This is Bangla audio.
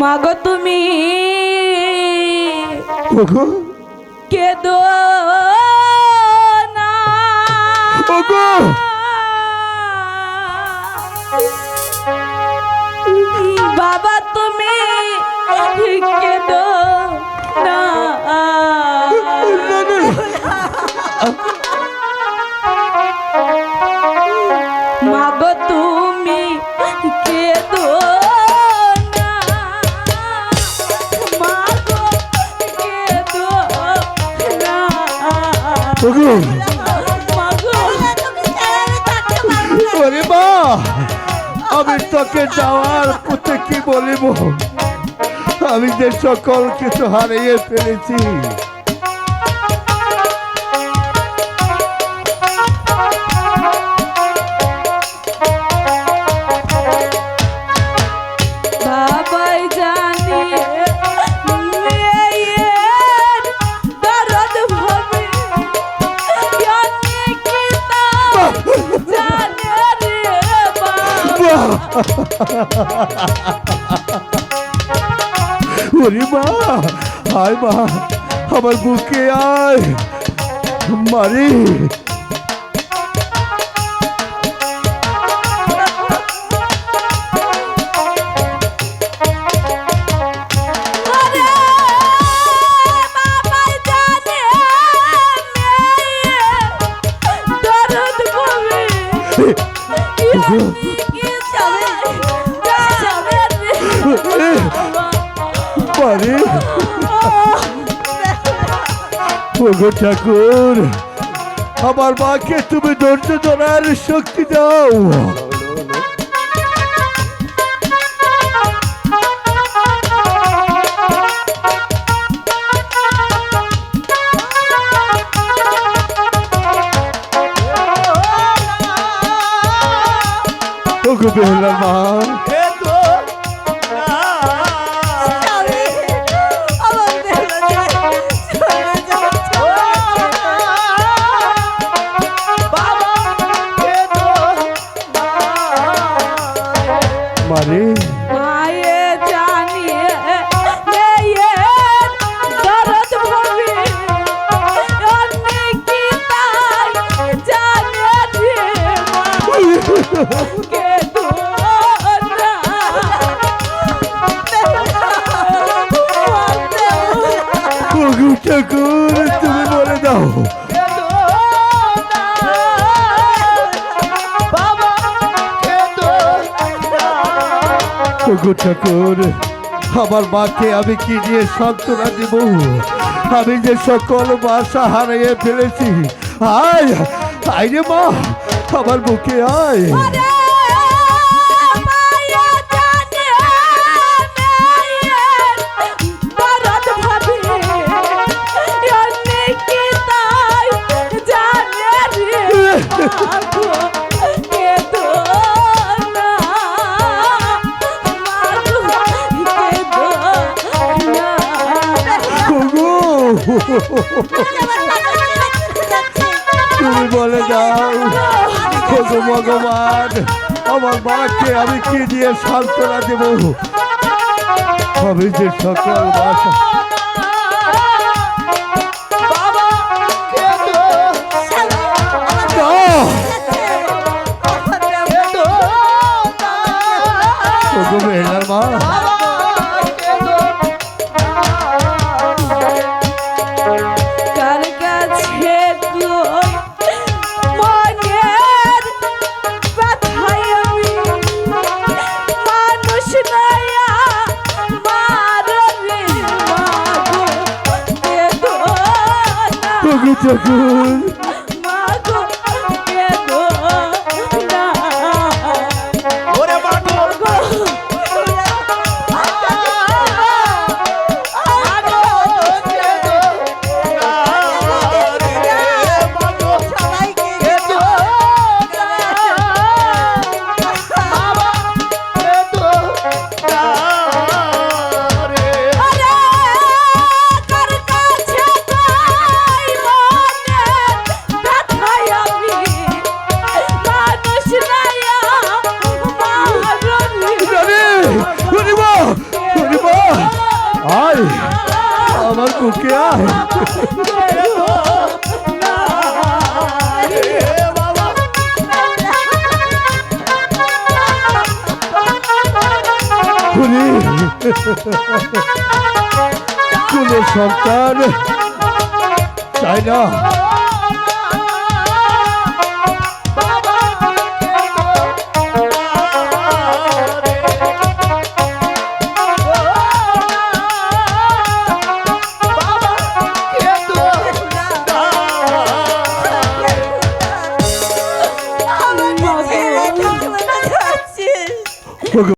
মাগো তুমি। কেদো না। বাবা তুমি কেদো না। আমি তোকে যাওয়ার পথে কি বলিব? আমি যে সকল কিছু হারিয়ে ফেলেছি ওরে মা আয় মা আমার বুকে আয়। মারি আরে রে বাবা মারি ওগো ঠাকুর, আমার মাকে তুমি ধৈর্য ধরার শক্তি দাও। ওগো বেহলা মা ঠাকুর তুমি বলে দাও ঠাকুর আমার মাকে আমি কি দিয়ে সান্ত্বনা দিব? আমি যে সকল বাসা হারিয়ে ফেলেছি আয় আয় রে মা আমার বুকে আয়। তুমি বলে যাও ওগো ভগবান। আমার মাকে আমি কি দিয়ে সান্ত্বনা দেব? আমি যে সকল বাসা। মেয়ের মা। দোনা ওগো ঠাকুর আয় আমার বুকে খুনি। কোন সন্তান চাই না।